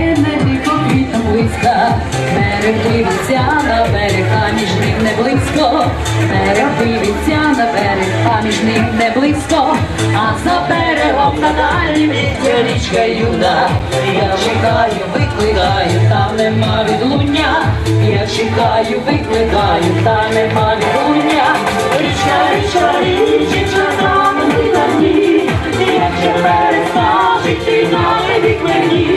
не студенне, тихо квітом близька. Берег дивиться на берег, а між ним не близько. Берег дивиться на берег, а між ним не близько. А за берегом на дальнім є річка юна. Я чекаю, викликаю, там нема відлуння. Я чекаю, викликаю, там нема відлуння. Річка, річка, річка, там на дні. Як же перестажить війна не від мені.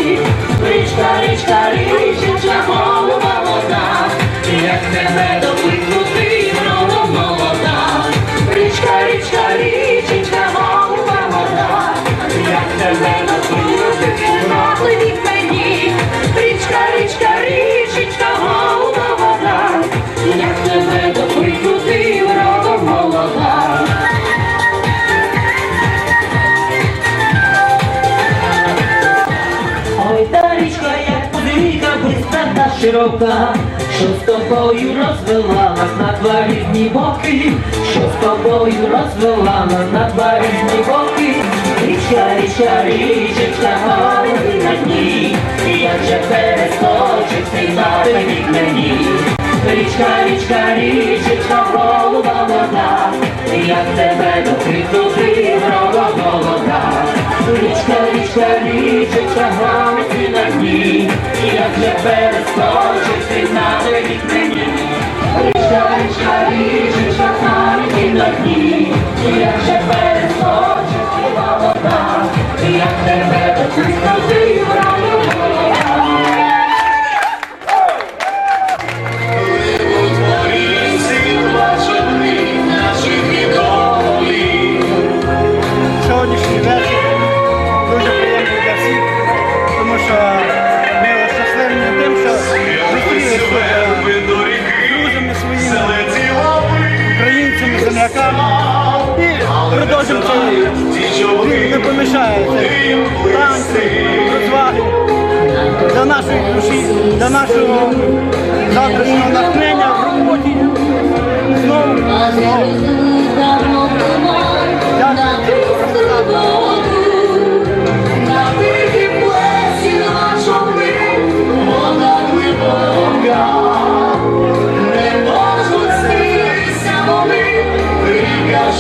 Широка, що з тобою розвела нас на два різні боки, що з тобою розвела нас на два різні боки. Річка, річка, річечка, голови на дні, як же перескочить ти на від мені. Річка, річка, річечка, голова вода, як тебе допитнути, врага молода. Річка, річка, річечка, гамці дні, як же перескочить ти на від мені. Річка, річка, річечка, гамці на дні, як і продовжимо не помішає танці, розваги для нашої душі, для нашого завтрашнього натхнення в роботі. Знову, знову.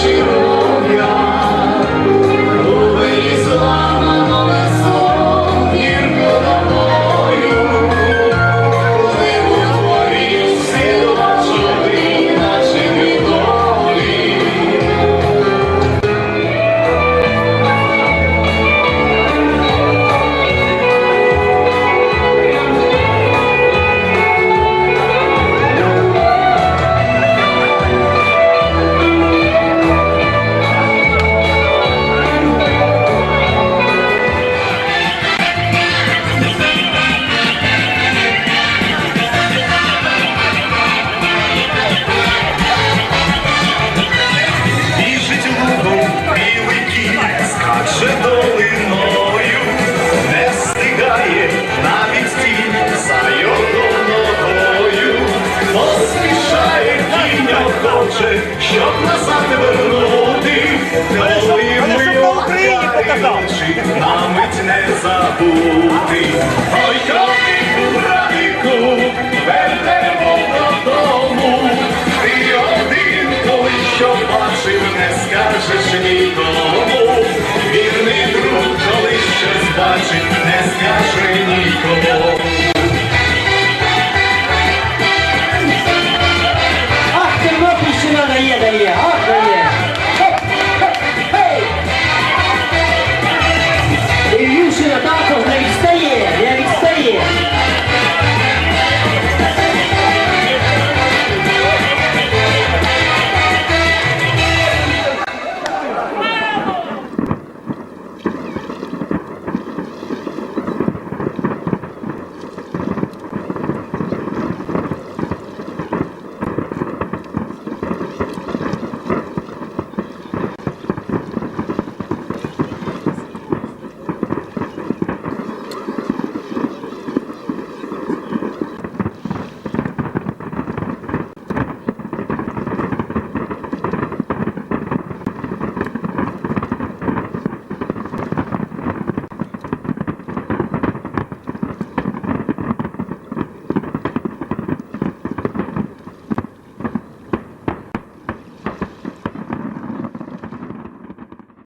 Біжить каже, щоб назад вернути, коли ми українці, на мить не забути. Ой, конику, братику, вернемо додому. Ти один, коли що бачив, не скажеш нікому. Вірний друг, коли щось бачить, не скаже нікому. І Ющина також не